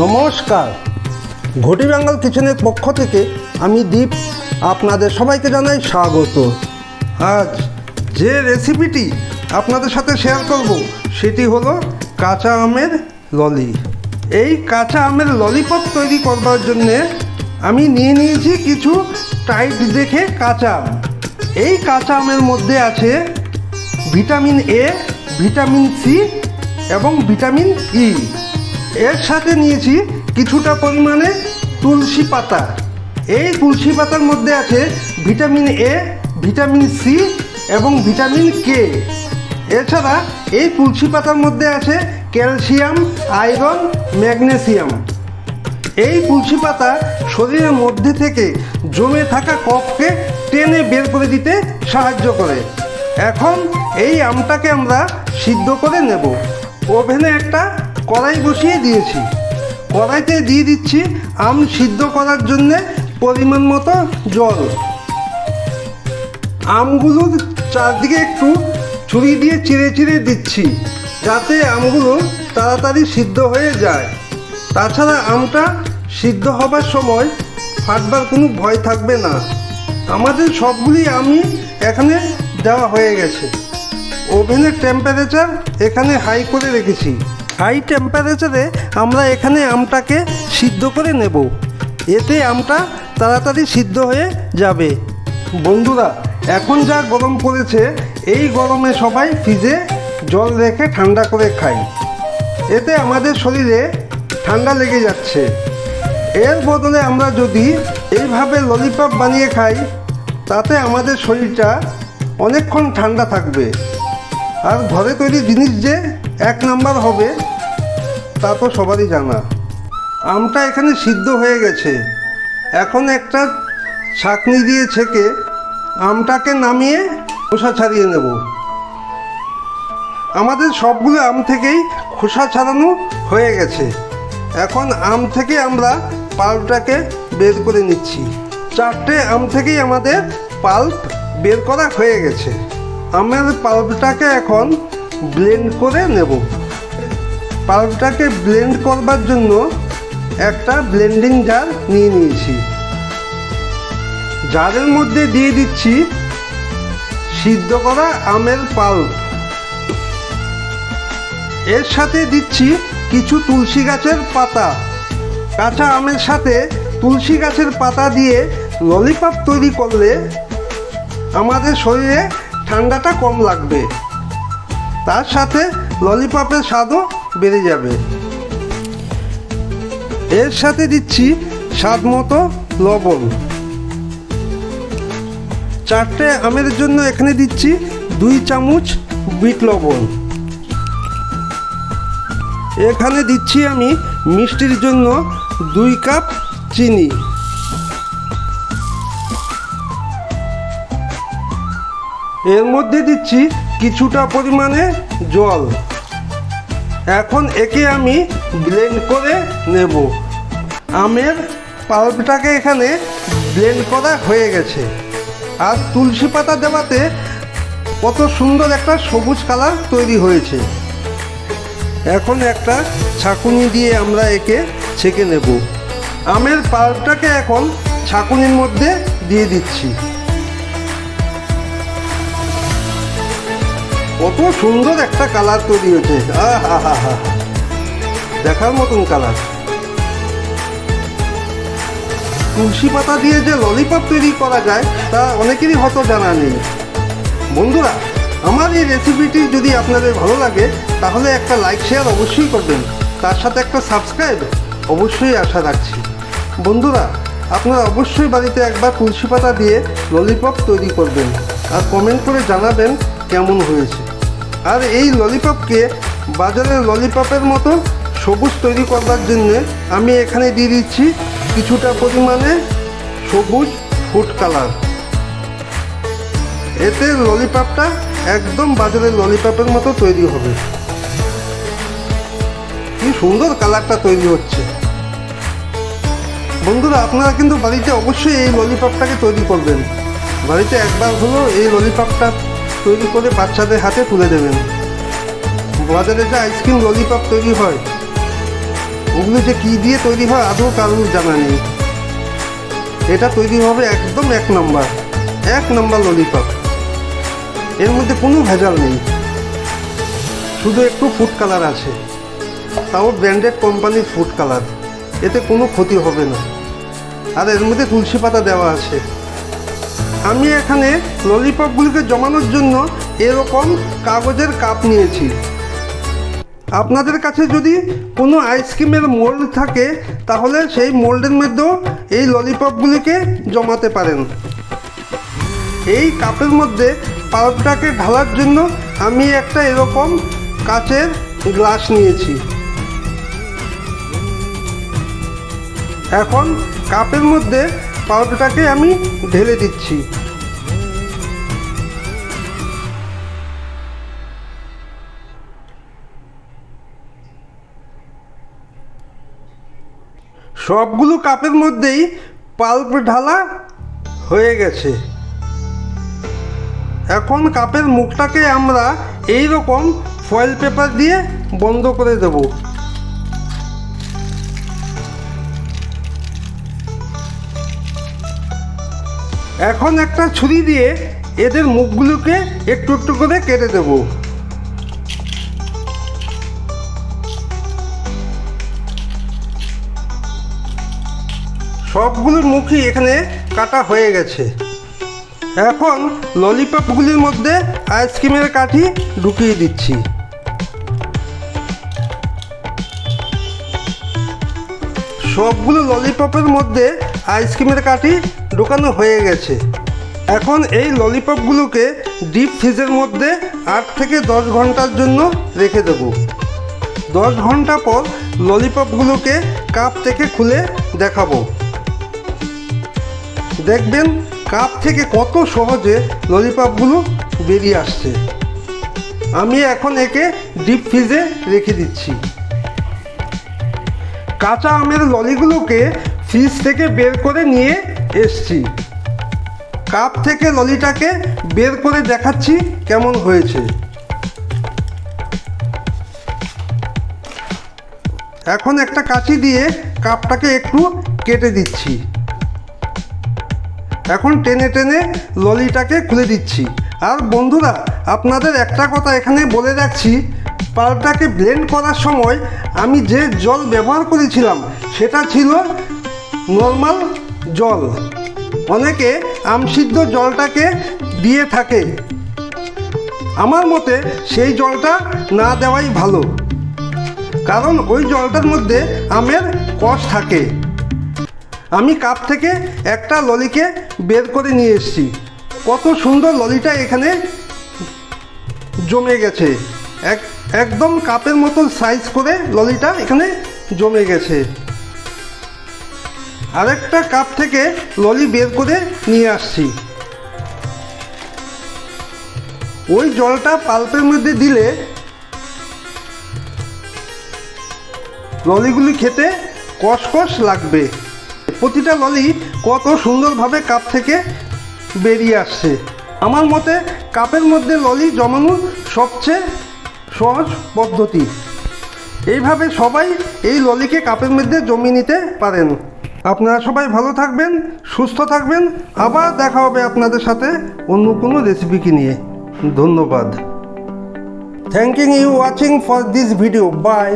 নমস্কার। ঘটি বেঙ্গল কিচেনের পক্ষ থেকে আমি দীপ, আপনাদের সবাইকে জানাই স্বাগত। আজ যে রেসিপিটি আপনাদের সাথে শেয়ার করব, সেটি হলো কাঁচা আমের ললি। এই কাঁচা আমের ললিপপ তৈরি করবার জন্যে আমি নিয়ে নিয়েছি কিছু টাইট দেখে কাঁচা আম। এই কাঁচা আমের মধ্যে আছে ভিটামিন এ, ভিটামিন সি এবং ভিটামিন ই। এর সাথে নিয়েছি কিছুটা পরিমাণে তুলসী পাতা। এই তুলসী পাতার মধ্যে আছে ভিটামিন এ, ভিটামিন সি এবং ভিটামিন কে। এছাড়া এই তুলসী পাতার মধ্যে আছে ক্যালসিয়াম, আয়রন, ম্যাগনেসিয়াম। এই তুলসী পাতা শরীরের মধ্যে থেকে জমে থাকা কফকে টেনে বের করে দিতে সাহায্য করে। এখন এই আমটাকে আমরা সিদ্ধ করে নেব। ওভেনে একটা কড়াই বসিয়ে দিয়েছি। কড়াইতে দিয়ে দিচ্ছি আম সিদ্ধ করার জন্যে পরিমাণ মতো জল। আমগুলোর চারদিকে একটু ছুরি দিয়ে চিড়ে চিড়ে দিচ্ছি, যাতে আমগুলো তাড়াতাড়ি সিদ্ধ হয়ে যায়। তাছাড়া আমটা সিদ্ধ হবার সময় ফাটবার কোনো ভয় থাকবে না। আমাদের সবগুলি আমি এখানে দেওয়া হয়ে গেছে। ওভেনের টেম্পারেচার এখানে হাই করে রেখেছি। হাই টেম্পারেচারে আমরা এখানে আমটাকে সিদ্ধ করে নেব। এতে আমটা তাড়াতাড়ি সিদ্ধ হয়ে যাবে। বন্ধুরা, এখন যা গরম পড়েছে, এই গরমে সবাই ফ্রিজে জল রেখে ঠান্ডা করে খাই এতে আমাদের শরীরে ঠান্ডা লেগে যাচ্ছে। এর বদলে আমরা যদি এইভাবে ললিপপ বানিয়ে খাই, তাতে আমাদের শরীরটা অনেকক্ষণ ঠান্ডা থাকবে। আর ঘরে তৈরি জিনিস যে এক নাম্বার হবে, তা তো সবারই জানা। আমটা এখানে সিদ্ধ হয়ে গেছে। এখন একটা ছাকনি দিয়ে ছেঁকে আমটাকে নামিয়ে খোসা ছাড়িয়ে নেব। আমাদের সবগুলো আম থেকেই খোসা ছাড়ানো হয়ে গেছে। এখন আম থেকে আমরা পাল্পটাকে বের করে নিচ্ছি। চারটে আম থেকেই আমাদের পাল্প বের করা হয়ে গেছে। আমের পাল্পটাকে এখন ব্লেন্ড করে নেব। পাল্পটাকে ব্লেন্ড করবার জন্য একটা ব্লেন্ডিং জার নিয়ে নিয়েছি। জারের মধ্যে দিয়ে দিচ্ছি সিদ্ধ করা আমের পাল্প। এর সাথে দিচ্ছি কিছু তুলসী গাছের পাতা। কাঁচা আমের সাথে তুলসী গাছের পাতা দিয়ে ললিপপ তৈরি করলে আমাদের শরীরে ঠান্ডাটা কম লাগবে। তার সাথে ললিপপের স্বাদও বেড়ে যাবে। এর সাথে দিচ্ছি স্বাদ মতো লবণ। চারটে আমের জন্য এখানে দিচ্ছি দুই চামচ বিট লবণ। এখানে দিচ্ছি আমি মিষ্টির জন্য দুই কাপ চিনি। এর মধ্যে দিচ্ছি কিছুটা পরিমাণে জল। এখন একে আমি ব্লেন্ড করে নেব। আমের পাল্পটাকে এখানে ব্লেন্ড করা হয়ে গেছে। আর তুলসী পাতা দেওয়াতে কত সুন্দর একটা সবুজ কালার তৈরি হয়েছে। এখন একটা ছাকুনি দিয়ে আমরা একে ছেঁকে নেব। আমের পাল্পটাকে এখন ছাকুনির মধ্যে দিয়ে দিচ্ছি। কত সুন্দর একটা কালার তৈরি হয়েছে। দেখার মতন কালার। তুলসী পাতা দিয়ে যে ললিপপ তৈরি করা যায়, তা অনেকেরই হয়তো জানা নেই। বন্ধুরা, আমার এই রেসিপিটি যদি আপনাদের ভালো লাগে, তাহলে একটা লাইক শেয়ার অবশ্যই করবেন। তার সাথে একটা সাবস্ক্রাইব অবশ্যই আশা রাখছি। বন্ধুরা, আপনারা অবশ্যই বাড়িতে একবার তুলসী পাতা দিয়ে ললিপপ তৈরি করবেন। আর কমেন্ট করে জানাবেন কেমন হয়েছে। আর এই ললিপপকে বাজারের ললিপপের মতো সবুজ তৈরি করবার জন্যে আমি এখানে দিয়ে দিচ্ছি কিছুটা পরিমাণে সবুজ ফুড কালার এতে ললিপপটা একদম বাজারের ললিপপের মতো তৈরি হবে। কি সুন্দর কালারটা তৈরি হচ্ছে। বন্ধুরা, আপনারা কিন্তু বাড়িতে অবশ্যই এই ললিপপটাকে তৈরি করবেন। বাড়িতে একবার হলেও এই ললিপপটা তৈরি করে বাচ্চাদের হাতে তুলে দেবেন। বাজারে যে আইসক্রিম ললিপপ তৈরি হয়, ওগুলো যে কী দিয়ে তৈরি হয় আদৌ কারোর জানা নেই। এটা তৈরি হবে একদম এক নম্বর এক নম্বর ললিপপ এর মধ্যে কোনো ভেজাল নেই। শুধু একটু ফুড কালার আছে। তাও ব্র্যান্ডেড কোম্পানির ফুড কালার এতে কোনো ক্ষতি হবে না। আর এর মধ্যে তুলসী পাতা দেওয়া আছে। আমি এখানে ললিপপগুলিকে জমানোর জন্য এরকম কাগজের কাপ নিয়েছি। আপনাদের কাছে যদি কোনো আইসক্রিমের মোল্ড থাকে, তাহলে সেই মোল্ডের মধ্যেও এই ললিপপগুলিকে জমাতে পারেন। এই কাপের মধ্যে পাউডারটাকে ঢালার জন্য আমি একটা এরকম কাচের গ্লাস নিয়েছি। এখন কাপের মধ্যে পাউডারটাকে আমি ঢেলে দিচ্ছি। সবগুলো কাপের মধ্যেই পাল্প ঢালা হয়ে গেছে। এখন কাপের মুখটাকে আমরা এই রকম ফয়েল পেপার দিয়ে বন্ধ করে দেব। এখন একটা ছুরি দিয়ে এদের মুখগুলোকে একটু একটু করে কেটে দেবো। সবগুলোর মুখই এখানে কাটা হয়ে গেছে। এখন ললিপপগুলির মধ্যে আইসক্রিমের কাঠি ঢুকিয়ে দিচ্ছি। সবগুলো ললিপপের মধ্যে আইসক্রিমের কাঠি ঢুকানো হয়ে গেছে। এখন এই ললিপপগুলোকে ডিপ ফ্রিজের মধ্যে আট থেকে দশ ঘণ্টার জন্য রেখে দেবো। দশ ঘণ্টা পর ললিপপগুলোকে কাপ থেকে খুলে দেখাবো। দেখবেন কাপ থেকে কত সহজে ললিপপগুলো বেরিয়ে আসছে। আমি এখন একে ডিপ ফ্রিজে রেখে দিচ্ছি। কাঁচা আমের ললিগুলোকে ফ্রিজ থেকে বের করে নিয়ে এসছি। কাপ থেকে ললিটাকে বের করে দেখাচ্ছি কেমন হয়েছে। এখন একটা কাঁচি দিয়ে কাপটাকে একটু কেটে দিচ্ছি। এখন টেনে টেনে ললিটাকে খুলে দিচ্ছি। আর বন্ধুরা, আপনাদের একটা কথা এখানে বলে রাখছি, পালটাকে ব্লেন্ড করার সময় আমি যে জল ব্যবহার করেছিলাম, সেটা ছিল নর্মাল জল। অনেকে আমসিদ্ধ জলটাকে দিয়ে থাকে। আমার মতে সেই জলটা না দেওয়াই ভালো। কারণ ওই জলটার মধ্যে আমের কষ থাকে। আমি কাপ থেকে একটা ললিকে বের করে নিয়ে এসেছি। কত সুন্দর ললিটা এখানে জমে গেছে। এক, একদম কাপের মতো সাইজ করে ললিটা এখানে জমে গেছে। আরেকটা কাপ থেকে ললি বের করে নিয়ে আসছি। ওই জলটা পাল্পের মধ্যে দিলে ললিগুলি খেতে কষকষ লাগবে। প্রতিটা ললি কত সুন্দরভাবে কাপ থেকে বেরিয়ে আসছে। আমার মতে কাপের মধ্যে ললি জমানো সবচেয়ে সহজ পদ্ধতি। এইভাবে সবাই এই ললিকে কাপের মধ্যে জমিয়ে নিতে পারেন। আপনারা সবাই ভালো থাকবেন, সুস্থ থাকবেন। আবার দেখা হবে আপনাদের সাথে অন্য কোনো রেসিপিকে নিয়ে। ধন্যবাদ। Thanking you watching for this video bye